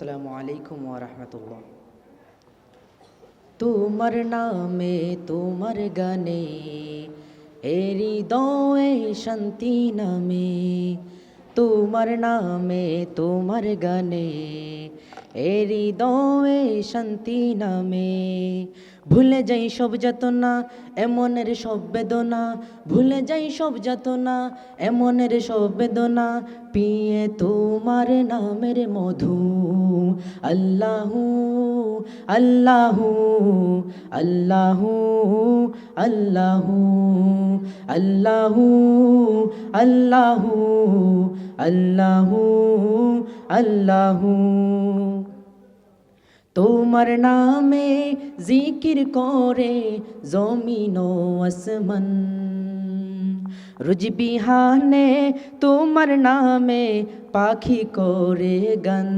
আসসালামু আলাইকুম রাহমাতুল্লাহ। তোমার নামে তোমার গানে এরি দয়ে শান্তি নামে তোমার নামে তোমার গানে এরি দয়ে শান্তি নামে। ভুলে যাই সব যাতনা, এমনের সব বেদনা। ভুলে যাই সব যাতনা, এমনের সব বেদনা। পিয়ে তোমার নামের মধু, আল্লাহু আল্লাহু আল্লাহু আল্লাহু আল্লাহু আল্লাহু। আল্লাহু আল্লাহু। তোমার নামে জিকির করে জমিন আসমান। রুজ বিহানে তোমার নামে পাখি করে গান।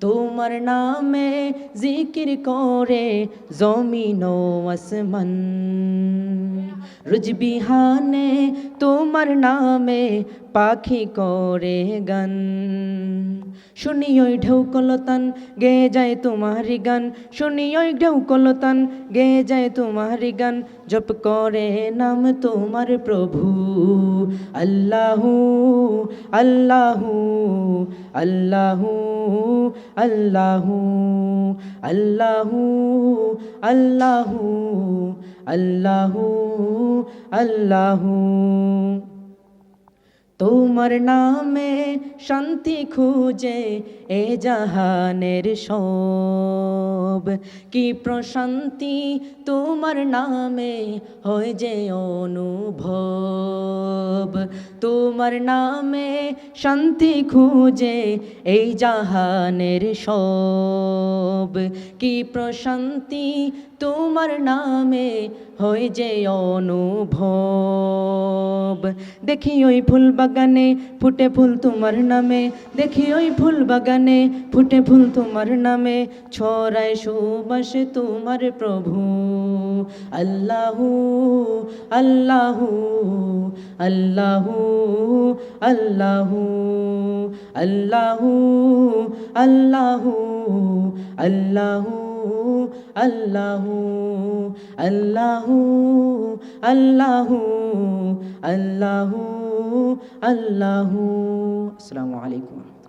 তোমার নামে জিকির করে জমিন আসমান। রুজ বিহানে তোমার নামে পাখি করে গান। শুনি ওই ঢেউ কলতান গে যায় তোমারি গান। শুনি ওই ঢেউ কলতান গে যায় তোমারি গান। জপ করে নাম তোমার প্রভু। আল্লাহু আল্লাহু আল্লাহু আল্লাহু আল্লাহু আল্লাহু। আল্লাহু আল্লাহু। তোমার নামে শান্তি খুঁজে এ জাহানের সব। কি প্রশান্তি তোমার নামে হয় যে অনুভব। তোমার নামে শান্তি খুঁজে এই জাহানের সব। কি প্রশান্তি তোমার নামে হয় যে অনুভব। দেখি ওই ফুল বাগানে ফুটে ফুল তোমার নামে। দেখি ওই ফুল বাগানে ফুটে ফুল তোমার নামে। ছড়ায় সুবাসে তোমার প্রভু। আল্লাহু আল্লাহু আল্লাহু আল্লাহু আল্লাহু আল্লাহু আল্লাহু। আল্লাহু আল্লাহ আল্লাহ আল্লাহ আল্লাহু। আসসালামু আলাইকুম।